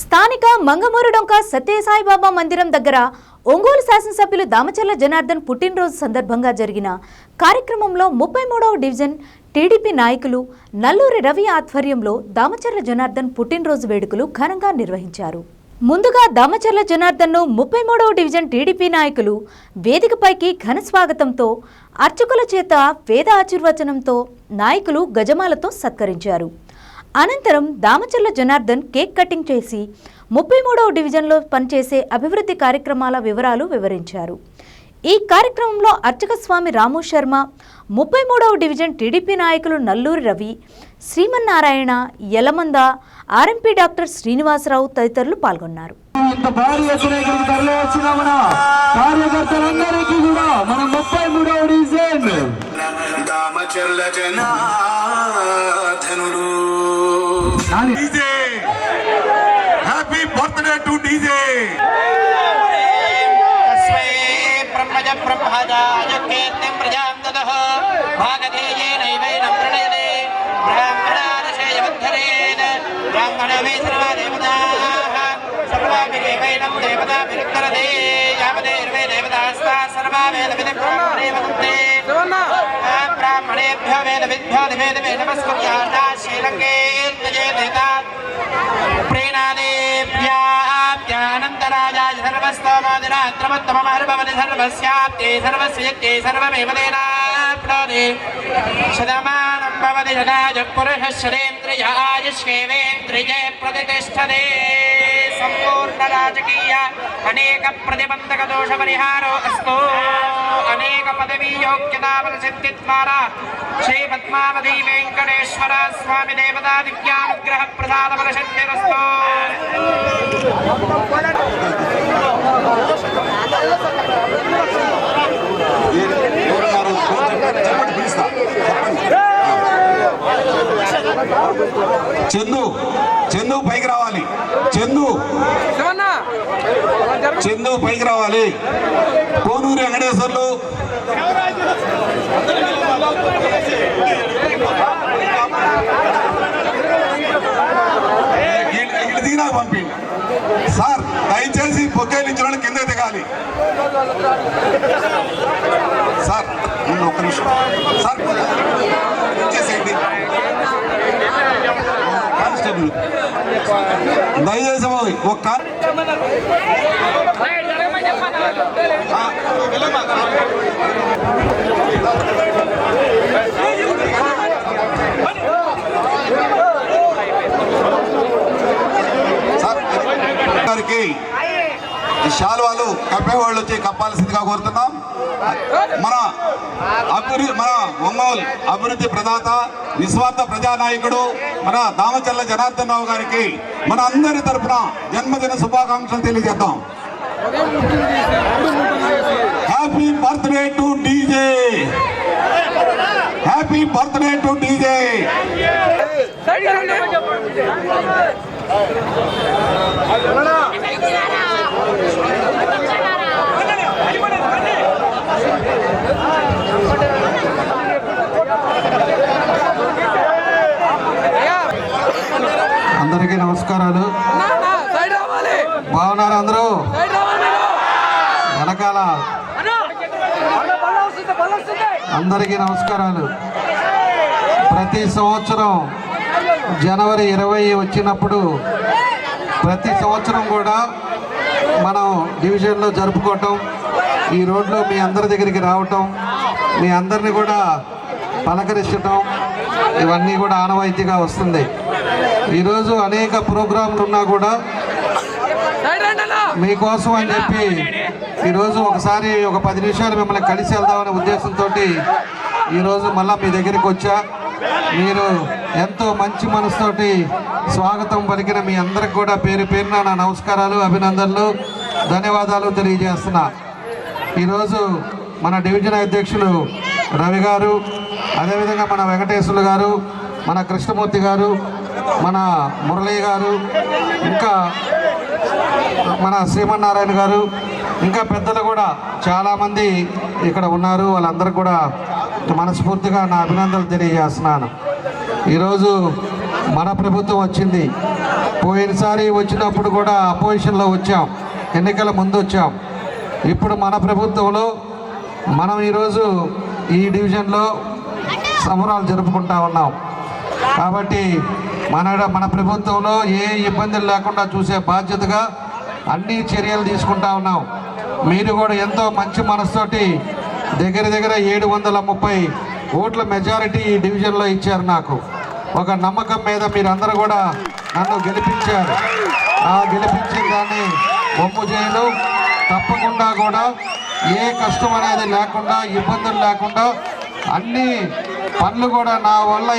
స్థానిక మంగమూరుడొంక సత్యసాయిబాబా మందిరం దగ్గర ఒంగోలు శాసనసభ్యులు దామచర్ల జనార్దన్ పుట్టినరోజు సందర్భంగా జరిగిన కార్యక్రమంలో ముప్పై మూడవ డివిజన్ టీడీపీ నాయకులు నల్లూరి రవి ఆధ్వర్యంలో దామచర్ల జనార్దన్ పుట్టినరోజు వేడుకలు ఘనంగా నిర్వహించారు. ముందుగా దామచర్ల జనార్దన్ను ముప్పై మూడవ డివిజన్ టీడీపీ నాయకులు వేదికపైకి ఘన స్వాగతంతో అర్చకుల చేత వేద ఆశీర్వచనంతో నాయకులు గజమాలతో సత్కరించారు. అనంతరం దామచర్ల జనార్దన్ కేక్ కటింగ్ చేసి ముప్పై మూడవ డివిజన్లో పనిచేసే అభివృద్ధి కార్యక్రమాల వివరాలు వివరించారు. ఈ కార్యక్రమంలో అర్చక స్వామి రాము శర్మ ముప్పై మూడవ డివిజన్ టీడీపీ నాయకులు నల్లూరి రవి శ్రీమన్నారాయణ యలమంద ఆర్ఎంపీ డాక్టర్ శ్రీనివాసరావు తదితరులు పాల్గొన్నారు. కార్యకర్తలందరికీ కూడా మన ముప్పై మూడవ division. Damacharla జనాధనుడు DJ. Happy birthday to DJ. బ్రాహ్మణ సర్వా దేవతా సర్వాభిరేకైనం దేవతాభిరుత్తరదే भागधेयेनैवैनं प्रणयते ब्राह्मणादशयवद्धरेत् ब्राह्मणो वै सर्वा देवताः सर्वाभिरेवैनं देवताभिरुत्तरते यावदेर्वे देवतास्ताः सर्वा वेदविदि ब्राह्मणे वदन्ते ब्राह्मणेभ्यो वेदविद्भ्यो दिवेदवे नमस्कुर्याः श्रीलङ्के देता प्रेणादेभ्याप्यानन्तराजाय सर्वस्तोमोदिरात्रमत्तममहर्भवति सर्वस्याप्ते सर्वस्य यत्ते सर्वमेव तेनाप्नोति शतमानं भवति शताय पुरुषः సంపూర్ణ రాజకీయ అనేక ప్రతిబంధక దోష పరిహారో అస్తు అనేక పదవీ యోగ్యతా ప్రసిద్ధి ద్వారా శ్రీ పద్మావతి వెంకటేశ్వర స్వామి దేవతా ప్రసాద ప్రసిద్ధిరస్తు చందు చందు పైకి రావాలి. చందు. చందు పైకి రావాలి. కోనూరు వెంకటేశ్వర్లు. దిగినా పంపి సార్ దయచేసి ఇచ్చిన వాళ్ళు కింద దిగాలి సార్ ముందు ఒక్క నిమిషం సార్ ఇచ్చేసేయండి కానిస్టేబుల్ ఒక్క బాబు, ఒక కాన్- కప్పేవాళ్ళు వచ్చి కప్పాల్సిందిగా కోరుతున్నాం. మన అభివృద్ధి మన ఒంగోలు అభివృద్ధి ప్రదాత నిస్వార్థ ప్రజానాయకుడు మన దామచల్ల జనార్దన్ రావు గారికి మన అందరి తరపున జన్మదిన శుభాకాంక్షలు తెలియజేద్దాం. Happy birthday to DJ happy birthday to DJ అందరికీ నమస్కారాలు. బాగున్నారు అందరూ? వెనకాల. అందరికీ నమస్కారాలు. ప్రతి సంవత్సరం జనవరి ఇరవై వచ్చినప్పుడు ప్రతి సంవత్సరం కూడా మనం డివిజన్లో జరుపుకోవటం ఈ రోడ్లో మీ అందరి దగ్గరికి రావటం మీ అందరిని కూడా పలకరించటం ఇవన్నీ కూడా ఆనవాయితీగా వస్తుంది. ఈరోజు అనేక ప్రోగ్రాంలు ఉన్నా కూడా మీకోసం అని చెప్పి ఈరోజు ఒకసారి ఒక పది నిమిషాలు మిమ్మల్ని కలిసి వెళ్దామనే ఉద్దేశంతో ఈరోజు మళ్ళా మీ దగ్గరికి వచ్చా. మీరు ఎంతో మంచి మనసుతోటి స్వాగతం పలికిన మీ అందరికి కూడా పేరు పేరున నా నమస్కారాలు అభినందనలు ధన్యవాదాలు తెలియజేస్తున్నా. ఈరోజు మన డివిజన్ అధ్యక్షులు రవి గారు అదేవిధంగా మన వెంకటేశ్వర్లు గారు మన కృష్ణమూర్తి గారు మన మురళీ గారు ఇంకా మన శ్రీమన్నారాయణ గారు ఇంకా పెద్దలు కూడా చాలామంది ఇక్కడ ఉన్నారు. వాళ్ళందరూ కూడా మనస్ఫూర్తిగా నా అభినందనలు తెలియజేస్తున్నాను. ఈరోజు మన ప్రభుత్వం వచ్చింది. పోయినసారి వచ్చినప్పుడు కూడా అపోజిషన్లో వచ్చాం. ఎన్నికల ముందు వచ్చాం. ఇప్పుడు మన ప్రభుత్వంలో మనం ఈరోజు ఈ డివిజన్లో సంబరాలు జరుపుకుంటా ఉన్నాం. కాబట్టి మన మన ప్రభుత్వంలో ఏ ఇబ్బందులు లేకుండా చూసే బాధ్యతగా అన్ని చర్యలు తీసుకుంటా ఉన్నాం. మీరు కూడా ఎంతో మంచి మనసుతోటి దగ్గర దగ్గర ఏడు వందల ముప్పై ఓట్ల మెజారిటీ ఈ డివిజన్లో ఇచ్చారు నాకు. ఒక నమ్మకం మీద మీరందరూ కూడా నన్ను గెలిపించారు. ఆ గెలిపించిన దాన్ని ఒప్పు చేయను తప్పకుండా కూడా ఏ కష్టం అనేది లేకుండా ఇబ్బందులు లేకుండా అన్నీ పనులు కూడా నా వల్ల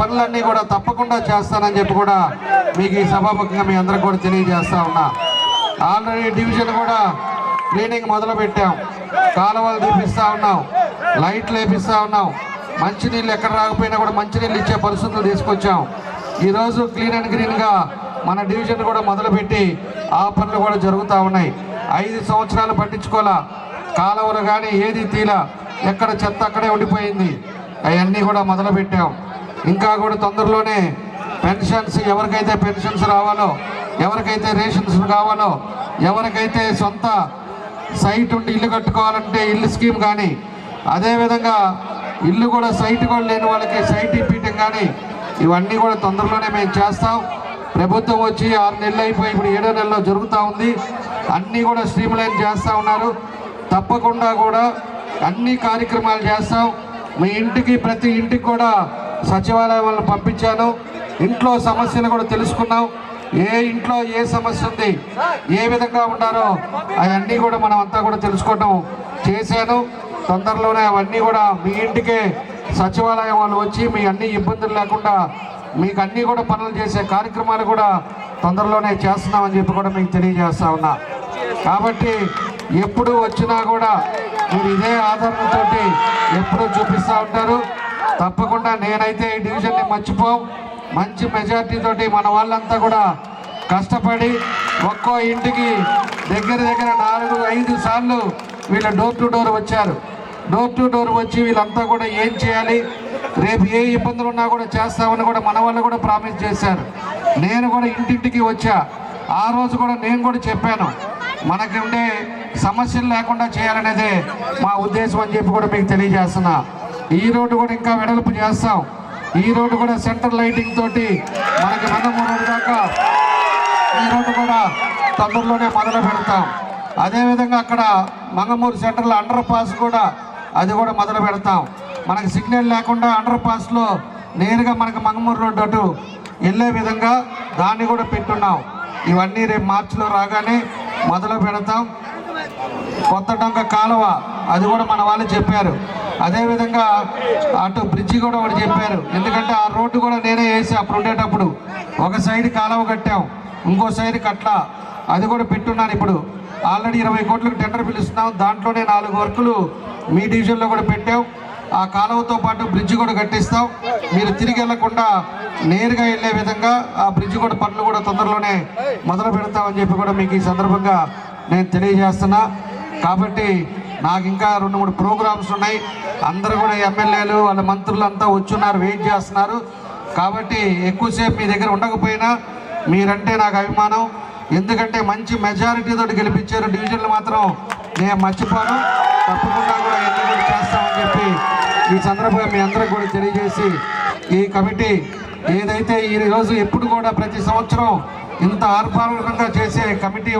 పనులన్నీ కూడా తప్పకుండా చేస్తానని చెప్పి కూడా మీకు ఈ సభాముఖంగా మీ అందరికి కూడా తెలియజేస్తా ఉన్నా. ఆల్రెడీ డివిజన్ కూడా క్లీనింగ్ మొదలు పెట్టాం కాలువలు తీపిస్తా ఉన్నాం. లైట్లు వేపిస్తా ఉన్నాం. మంచినీళ్ళు ఎక్కడ రాకపోయినా కూడా మంచినీళ్ళు ఇచ్చే పరిస్థితులు తీసుకొచ్చాం. ఈరోజు క్లీన్ అండ్ గ్రీన్గా మన డివిజన్ కూడా మొదలుపెట్టి ఆ పనులు కూడా జరుగుతూ ఉన్నాయి. ఐదు సంవత్సరాలు పట్టించుకోవాలా కాలువలు కానీ ఏది తీలా ఎక్కడ చెత్త అక్కడే ఉండిపోయింది. అవన్నీ కూడా మొదలుపెట్టాం. ఇంకా కూడా తొందరలోనే పెన్షన్స్ ఎవరికైతే పెన్షన్స్ రావాలో ఎవరికైతే రేషన్స్ కావాలో ఎవరికైతే సొంత సైట్ ఉండి ఇల్లు కట్టుకోవాలంటే ఇల్లు స్కీమ్ కానీ అదేవిధంగా ఇల్లు కూడా సైట్ కూడా లేని వాళ్ళకి సైట్ ఇప్పించడం కానీ ఇవన్నీ కూడా తొందరలోనే మేము చేస్తాం. ప్రభుత్వం వచ్చి ఆరు నెలలు అయిపోయి ఇప్పుడు ఏడో నెలలో జరుగుతూ ఉంది. అన్నీ కూడా స్ట్రీమ్ లైన్ చేస్తూ ఉన్నారు. తప్పకుండా కూడా అన్ని కార్యక్రమాలు చేస్తాం. మీ ఇంటికి ప్రతి ఇంటికి కూడా సచివాలయం వాళ్ళని పంపించాను. ఇంట్లో సమస్యను కూడా తెలుసుకున్నాం. ఏ ఇంట్లో ఏ సమస్య ఉంది ఏ విధంగా ఉన్నారో అవన్నీ కూడా మనం అంతా కూడా తెలుసుకోవటం చేశాను. తొందరలోనే అవన్నీ కూడా మీ ఇంటికే సచివాలయం వాళ్ళు వచ్చి మీ అన్ని ఇబ్బందులు లేకుండా మీకు అన్నీ కూడా పనులు చేసే కార్యక్రమాలు కూడా తొందరలోనే చేస్తున్నామని చెప్పి కూడా మీకు తెలియజేస్తా ఉన్నా. కాబట్టి ఎప్పుడు వచ్చినా కూడా మీరు ఇదే ఆధారంతో ఎప్పుడూ చూపిస్తూ ఉంటారు. తప్పకుండా నేనైతే ఈ డివిజన్ని మర్చిపోం. మంచి మెజార్టీ మన వాళ్ళంతా కూడా కష్టపడి ఒక్కో ఇంటికి దగ్గర దగ్గర నాలుగు ఐదు సార్లు వీళ్ళ డోర్ టు డోర్ వచ్చారు. డోర్ టు డోర్ వచ్చి వీళ్ళంతా కూడా ఏం చేయాలి? రేపు ఏ ఇబ్బందులు ఉన్నా కూడా చేస్తామని కూడా మన వాళ్ళు కూడా ప్రామిస్ చేశారు. నేను కూడా ఇంటింటికి వచ్చా. ఆ రోజు కూడా నేను కూడా చెప్పాను. మనకి ఉండే సమస్యలు లేకుండా చేయాలనేదే మా ఉద్దేశం అని చెప్పి కూడా మీకు తెలియజేస్తున్నా. ఈ రోడ్డు కూడా ఇంకా వెడల్పు చేస్తాం. ఈ రోడ్డు కూడా సెంటర్ లైటింగ్ తోటి మనకి మందమూరు దాకా ఈ రోడ్డు కూడా తొందరలోనే మొదలు పెడతాం. అదేవిధంగా అక్కడ మంగమూరు సెంటర్లో అండర్ పాస్ కూడా అది కూడా మొదలు పెడతాం. మనకి సిగ్నల్ లేకుండా అండర్ పాస్లో నేరుగా మనకి మంగమూరు రోడ్డు అటు వెళ్ళే విధంగా దాన్ని కూడా పెట్టున్నాం. ఇవన్నీ రేపు మార్చిలో రాగానే మొదలు పెడతాం. కొత్త డొంక కాలువ అది కూడా మన వాళ్ళు చెప్పారు. అదేవిధంగా అటు బ్రిడ్జి కూడా ఒకటి చెప్పారు. ఎందుకంటే ఆ రోడ్డు కూడా నేనే వేసి అప్పుడు ఉండేటప్పుడు ఒక సైడ్ కాలువ కట్టాం ఇంకో సైడ్ కట్ల. అది కూడా పెట్టున్నాను ఇప్పుడు. ఆల్రెడీ ఇరవై కోట్లకు టెండర్ పిలుస్తున్నాం. దాంట్లోనే నాలుగు వర్కులు మీ డివిజన్లో కూడా పెట్టాం. ఆ కాలువతో పాటు బ్రిడ్జి కూడా కట్టిస్తాం. మీరు తిరిగి వెళ్ళకుండా నేరుగా వెళ్ళే విధంగా ఆ బ్రిడ్జి కూడా పనులు కూడా తొందరలోనే మొదలు పెడతామని చెప్పి కూడా మీకు ఈ సందర్భంగా నేను తెలియజేస్తున్నా. కాబట్టి నాకు ఇంకా రెండు మూడు ప్రోగ్రామ్స్ ఉన్నాయి. అందరూ కూడా ఎమ్మెల్యేలు వాళ్ళ మంత్రులు అంతా వచ్చున్నారు వెయిట్ చేస్తున్నారు. కాబట్టి ఎక్కువసేపు మీ దగ్గర ఉండకపోయినా మీరంటే నాకు అభిమానం. ఎందుకంటే మంచి మెజారిటీతో గెలిపించారు డివిజన్లు మాత్రం నేను మర్చిపోను. తప్పకుండా కూడా ఎన్ని కూడా చేస్తామని చెప్పి ఈ సందర్భంగా మీ అందరికి కూడా తెలియజేసి ఈ కమిటీ ఏదైతే ఈ రోజు ఎప్పుడు కూడా ప్రతి సంవత్సరం ఇంత ఆర్భాటంగా చేసే కమిటీ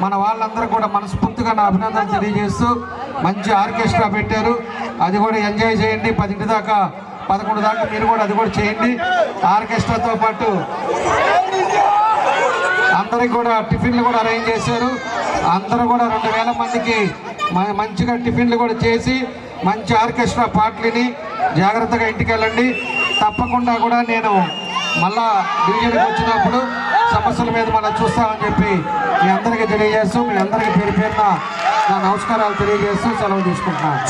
మన వాళ్ళందరూ కూడా మనస్ఫూర్తిగా నా అభినందనలు తెలియజేస్తూ మంచి ఆర్కెస్ట్రా పెట్టారు. అది కూడా ఎంజాయ్ చేయండి. పదింటి దాకా పదకొండు దాకా మీరు కూడా అది కూడా చేయండి. ఆర్కెస్ట్రాతో పాటు అందరికి కూడా టిఫిన్లు కూడా అరేంజ్ చేశారు. అందరూ కూడా రెండు వేల మందికి మ- మంచిగా టిఫిన్లు కూడా చేసి మంచి ఆర్కెస్ట్రా పాటలిని జాగ్రత్తగా ఇంటికి వెళ్ళండి. తప్పకుండా కూడా నేను మళ్ళా డివిజన్కి వచ్చినప్పుడు సమస్యల మీద మనం చూస్తామని చెప్పి మీ అందరికీ తెలియజేస్తూ మీ అందరికీ పేరు పేరున నా నమస్కారాలు తెలియజేస్తూ సెలవు తీసుకుంటున్నాను.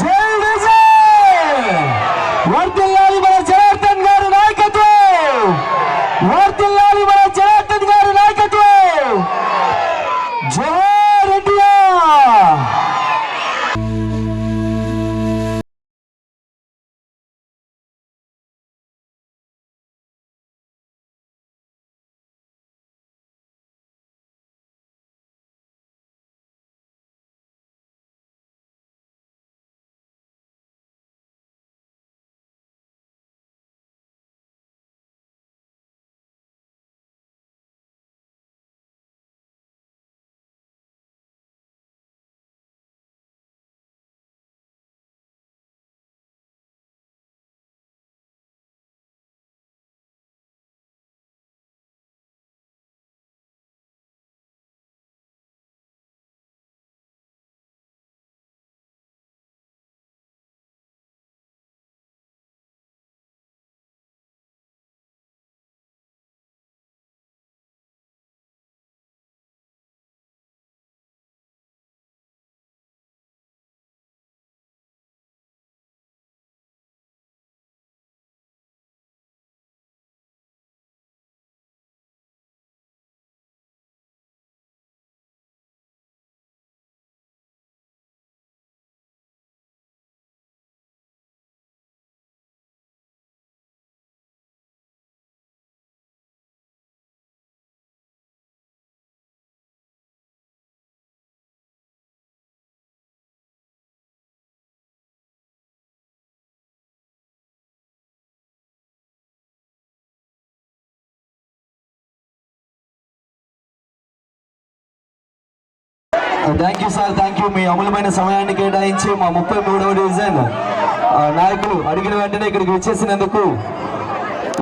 Thank you sir thank you మీ అమూల్యమైన సమయాన్ని కేటాయించి మా ముప్పై మూడవ డివిజన్ uh, నాయకులు అడిగిన వెంటనే ఇక్కడికి వచ్చేసినందుకు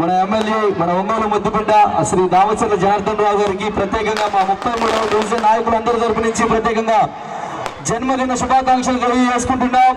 మన ఎమ్మెల్యే మన ఒంగోలు ముద్దుబిడ్డ uh, శ్రీ దామచర్ల జనార్దన్ రావు గారికి ప్రత్యేకంగా మా ముప్పై మూడవ డివిజన్ నాయకులందరి తరపు నుంచి ప్రత్యేకంగా జన్మదిన శుభాకాంక్షలు తెలియజేసుకుంటున్నాం.